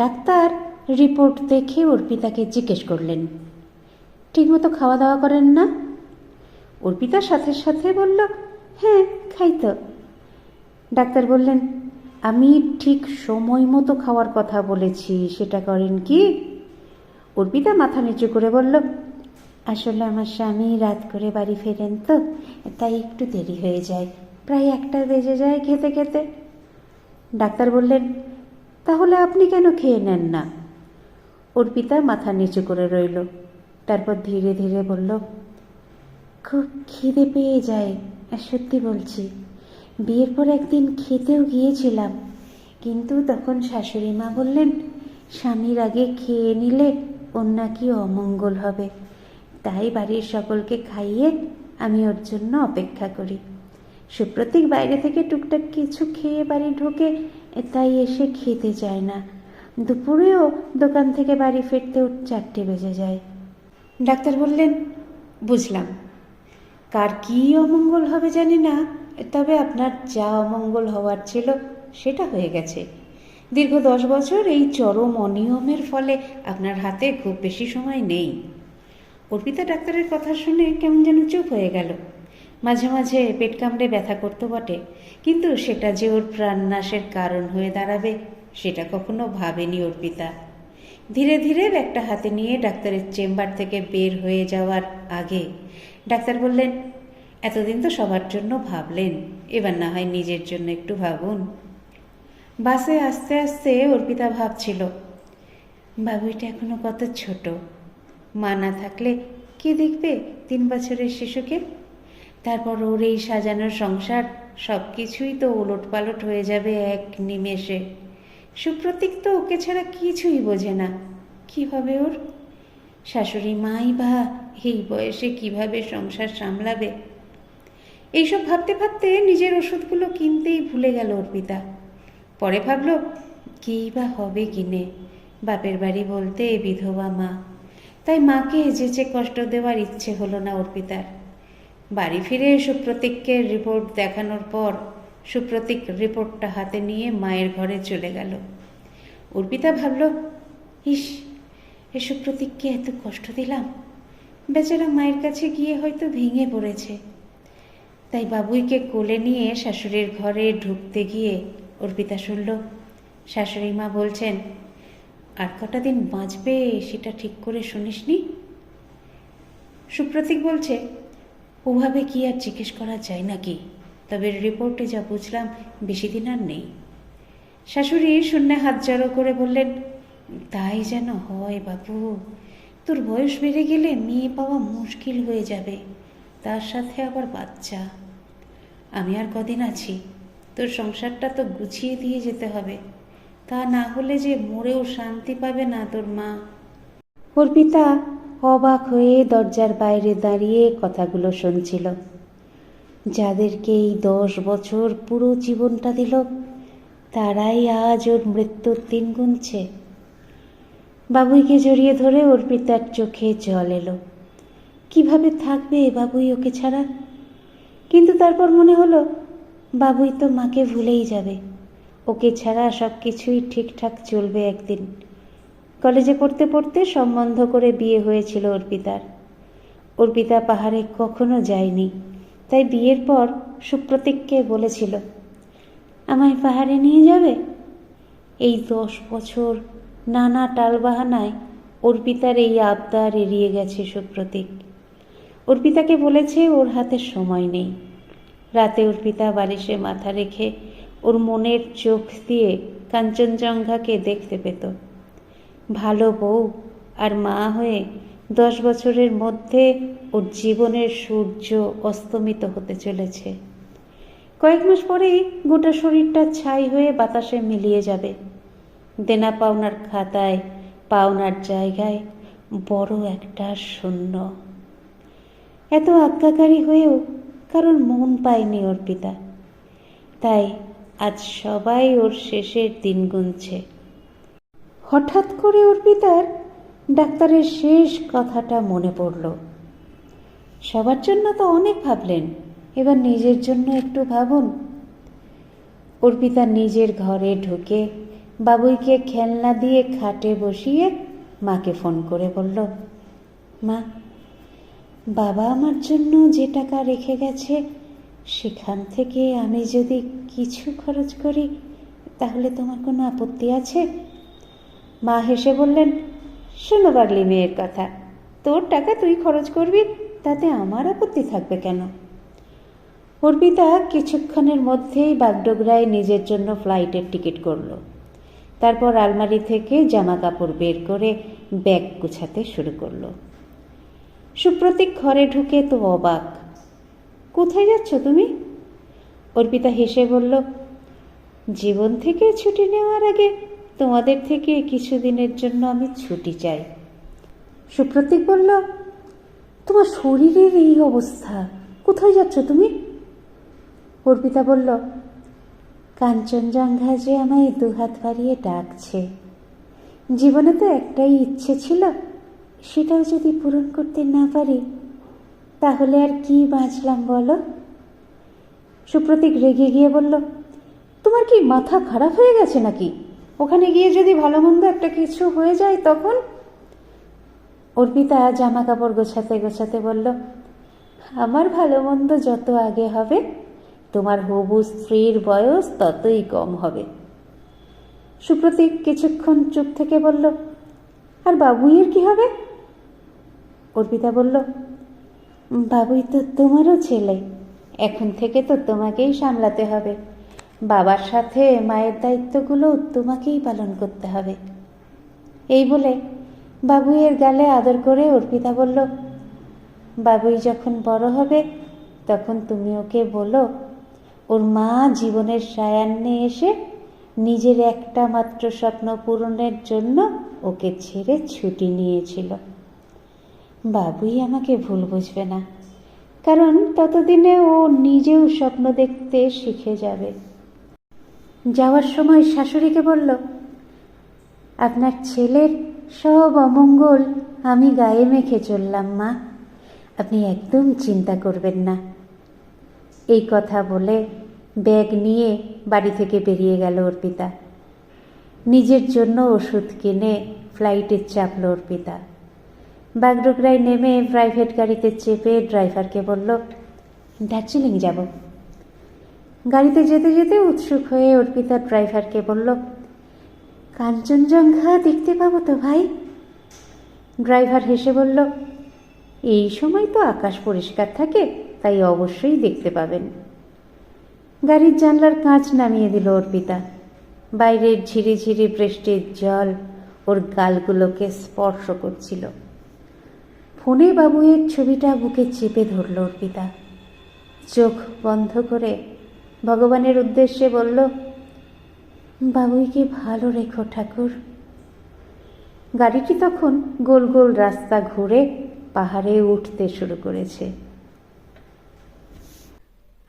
Doctor report দেখে অর্পিতাকে জিজ্ঞেস করলেন, ঠিকমতো খাওয়া দাওয়া করেন না? অর্পিতা সাথে সাথে বলল হ্যাঁ খাই তো। ডাক্তার বললেন, আমি ঠিক সময় মতো খাওয়ার কথা বলেছি, সেটা করেন কি? অর্পিতা মাথা নিচু করে বলল, আসলে আমার স্বামী রাত করে বাড়ি ফেরেন তো, তাই একটু দেরি হয়ে যায়, প্রায় একটা বেজে যায় খেতে খেতে। ডাক্তার বললেন তাহলে আপনি কেন খেয়ে নেন না? অর্পিতা মাথা নিচু করে রইল। তারপর ধীরে ধীরে বলল, খুব খিদে পেয়ে যায়, সত্যি বলছি। বিয়ের পর একদিন খেতেও গিয়েছিলাম, কিন্তু তখন শাশুড়ি মা বললেন, স্বামীর আগে খেয়ে নিলে ওর নাকি অমঙ্গল হবে। তাই বাড়ির সকলকে খাইয়ে আমি ওর জন্য অপেক্ষা করি। সুপ্রতীক বাইরে থেকে টুকটাক কিছু খেয়ে বাড়ি ঢোকে তাই এসে খেতে চায় না। দুপুরেও দোকান থেকে বাড়ি ফিরতে চারটে বেজে যায়। ডাক্তার বললেন, বুঝলাম। কার কী অমঙ্গল হবে জানি না, তবে আপনার যা অমঙ্গল হওয়ার ছিল সেটা হয়ে গেছে। দীর্ঘ দশ বছর এই চরম অনিয়মের ফলে আপনার হাতে খুব বেশি সময় নেই। অর্পিতা ডাক্তারের কথা শুনে কেমন যেন চুপ হয়ে গেল। মাঝে মাঝে পেট কামড়ে ব্যথা করতো বটে, কিন্তু সেটা যে ওর প্রাণনাশের কারণ হয়ে দাঁড়াবে, সেটা কখনো ভাবেনি অর্পিতা ধীরে ধীরে ব্যাগটা হাতে নিয়ে ডাক্তারের চেম্বার থেকে বের হয়ে যাওয়ার আগে ডাক্তার বললেন, এতদিন তো সবার জন্য ভাবলেন, এবার না হয় নিজের জন্য একটু ভাবুন। বাসে আস্তে আস্তে অর্পিতা ভাবছিল বাবুইটা এখনও কত ছোট, মা না থাকলে কে দেখবে তিন বছরের শিশুকে তারপর ওর এই সাজানো সংসার সব কিছুই তো ওলট পালট হয়ে যাবে এক নিমেষে। সুপ্রতীক তো ওকে ছাড়া কিছুই বোঝে না। কি হবে ওর? শাশুড়ি মাই বা, এই বয়সে কীভাবে সংসার সামলাবে? এইসব ভাবতে ভাবতে নিজের ওষুধগুলো কিনতেই ভুলে গেল অর্পিতা। পরে ভাবল, কী বা হবে কিনে? বাপের বাড়ি বলতে বিধবা মা। তাই মাকে যেচে কষ্ট দেওয়ার ইচ্ছে হলো না অর্পিতার। বাড়ি ফিরে সুপ্রতীককে রিপোর্ট দেখানোর পর। সুপ্রতীক রিপোর্টটা হাতে নিয়ে মায়ের ঘরে চলে গেল। অর্পিতা ভাবল, ইস, এ সুপ্রতীককে এত কষ্ট দিলাম। বেচারা মায়ের কাছে গিয়ে হয়তো ভেঙে পড়েছে। তাই বাবুইকে কোলে নিয়ে শাশুড়ির ঘরে ঢুকতে গিয়ে অর্পিতা শুনল, শাশুড়ি মা বলছেন, আর কটা দিন বাঁচবে সেটা ঠিক করে শুনিসনি? সুপ্রতীক বলছে ওভাবে কি আর জিজ্ঞেস করা যায় নাকি? তবে রিপোর্টে যা বুঝলাম, বেশি দিন আর নেই। শাশুড়ি শূন্যে হাত জড়ো করে বললেন, তাই যেন হয় বাবু তোর বয়স বেড়ে গেলে মেয়ে পাওয়া মুশকিল হয়ে যাবে। তার সাথে আবার বাচ্চা। আমি আর কদিন আছি। তোর সংসারটা তো গুছিয়ে দিয়ে যেতে হবে। তা না হলে যে মরেও শান্তি পাবে না তোর মা। অর্পিতা অবাক হয়ে দরজার বাইরে দাঁড়িয়ে কথাগুলো শুনছিল। যাদেরকে এই দশ বছর পুরো জীবনটা দিল, তারাই আজ ওর মৃত্যুর দিন গুনছে। বাবুইকে জড়িয়ে ধরে অর্পিতার চোখে জল এলো। কীভাবে থাকবে বাবুই ওকে ছাড়া? কিন্তু তারপর মনে হলো, বাবুই তো মাকে ভুলেই যাবে। ওকে ছাড়া সব কিছুই ঠিকঠাক চলবে একদিন। কলেজে পড়তে পড়তে সম্বন্ধ করে বিয়ে হয়েছিল অর্পিতার। অর্পিতা পাহাড়ে কখনো যায়নি, তাই বিয়ের পর সুপ্রতীককে বলেছিল, আমায় পাহাড়ে নিয়ে যাবে? এই দশ বছর নানা টালবাহানায় অর্পিতার এই আবদার এড়িয়ে গেছে সুপ্রতীক। অর্পিতাকে বলেছে ওর হাতে সময় নেই। রাতে অর্পিতা বালিশে মাথা রেখে ওর মনের চোখ দিয়ে কাঞ্চনজঙ্ঘাকে দেখতে পেত। ভালো বউ আর মা হয়ে দশ বছরের মধ্যে ওর জীবনের সূর্য অস্তমিত হতে চলেছে। কয়েক মাস পরেই গোটা শরীরটা ছাই হয়ে বাতাসে মিলিয়ে যাবে। দেনা পাওনার খাতায়, পাওনার জায়গায় বড় একটা শূন্য। এত আজ্ঞাকারী হয়েও কারণ মন পায়নি অর্পিতা। তাই আজ সবাই ওর শেষের দিন গুনছে। হঠাৎ করে অর্পিতার ডাক্তারের শেষ কথাটা মনে পড়ল। সবার জন্য তো অনেক ভাবলেন, এবার নিজের জন্য একটু ভাবুন। অর্পিতা নিজের ঘরে ঢুকে বাবুইকে খেলনা দিয়ে খাটে বসিয়ে মাকে ফোন করে বলল, মা, বাবা আমার জন্য যে টাকা রেখে গেছে, সেখান থেকে আমি যদি কিছু খরচ করি, তাহলে তোমার কোনো আপত্তি আছে? মা হেসে বললেন, শোনো পারলি মেয়ের কথা, তোর টাকা তুই খরচ করবি, তাতে আমার আপত্তি থাকবে কেন? অর্পিতা কিছুক্ষণের মধ্যেই বাগডোগরায় নিজের জন্য ফ্লাইটের টিকিট করল। তারপর আলমারি থেকে জামা কাপড় বের করে ব্যাগ গুছাতে শুরু করল। সুপ্রতীক ঘরে ঢুকে তো অবাক, কোথায় যাচ্ছ তুমি? অর্পিতা হেসে বলল, জীবন থেকে ছুটি নেওয়ার আগে তোমাদের থেকে কিছুদিনের জন্য আমি ছুটি চাই। সুপ্রতীক বলল, তোমার শরীরের এই অবস্থা, কোথায় যাচ্ছ তুমি? অর্পিতা বলল, কাঞ্চনজঙ্ঘা যে আমায় দুহাত বাড়িয়ে ডাকছে। জীবনে তো একটাই ইচ্ছে ছিল, সেটাও যদি পূরণ করতে না পারি, তাহলে আর কি বাঁচলাম বলো? সুপ্রতীক রেগে গিয়ে বলল, তোমার কি মাথা খারাপ হয়ে গেছে নাকি? ওখানে গিয়ে যদি ভালো মন্দ একটা কিছু হয়ে যায়, তখন অর্পিতা জামা কাপড় গোছাতে গোছাতে বলল, আমার ভালো মন্দ যত আগে হবে, তোমার হবু স্ত্রীর বয়স ততই কম হবে। সুপ্রতীক কিছুক্ষণ চুপ থেকে বলল, আর বাবুইয়ের কি হবে? অর্পিতা বলল, বাবুই তো তোমারও ছেলে, এখন থেকে তো তোমাকেই সামলাতে হবে। বাবার সাথে মায়ের দায়িত্বগুলো তোমাকেই পালন করতে হবে। এই বলে বাবুইয়ের গালে আদর করে অর্পিতা বলল, বাবুই যখন বড় হবে, তখন তুমি ওকে বলো, ওর মা জীবনের সায়ান্নে এসে নিজের একটা মাত্র স্বপ্ন পূরণের জন্য ওকে ছেড়ে ছুটি নিয়েছিল। বাবুই আমাকে ভুল বুঝবে না, কারণ ততদিনে ও নিজেও স্বপ্ন দেখতে শিখে যাবে। যাওয়ার সময় শাশুড়িকে বলল, আপনার ছেলের সব অমঙ্গল আমি গায়ে মেখে চললাম, মা। আপনি একদম চিন্তা করবেন না। এই কথা বলে ব্যাগ নিয়ে বাড়ি থেকে বেরিয়ে গেল অর্পিতা। নিজের জন্য ওষুধ কিনে ফ্লাইটে চাপল অর্পিতা। বাগডোগরায় নেমে প্রাইভেট গাড়িতে চেপে ড্রাইভারকে বলল, দার্জিলিং যাব। গাড়িতে যেতে যেতে উৎসুক হয়ে অর্পিতা ড্রাইভারকে বলল, কাঞ্চনজঙ্ঘা দেখতে পাবো তো ভাই? ড্রাইভার হেসে বলল, এই সময় তো আকাশ পরিষ্কার থাকে, তাই অবশ্যই দেখতে পাবেন। গাড়ির জানলার কাঁচ নামিয়ে দিল অর্পিতা। বাইরের ঝিরি ঝিরি বৃষ্টির জল ওর গালগুলোকে স্পর্শ করছিল। ফোনে বাবুয়ের ছবিটা বুকে চেপে ধরল অর্পিতা। চোখ বন্ধ করে ভগবানের উদ্দেশ্যে বলল, বাবুইকে ভালো রেখো ঠাকুর। গাড়িটি তখন গোল গোল রাস্তা ঘুরে পাহাড়ে উঠতে শুরু করেছে।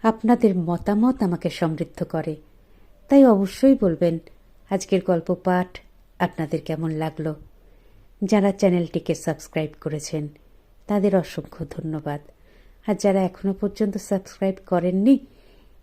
আপনাদের মতামত আমাকে সমৃদ্ধ করে। তাই অবশ্যই বলবেন, আজকের গল্প পাঠ আপনাদের কেমন লাগল? যারা চ্যানেলটিকে সাবস্ক্রাইব করেছেন, তাদের অসংখ্য ধন্যবাদ। আর যারা এখনও পর্যন্ত সাবস্ক্রাইব করেননি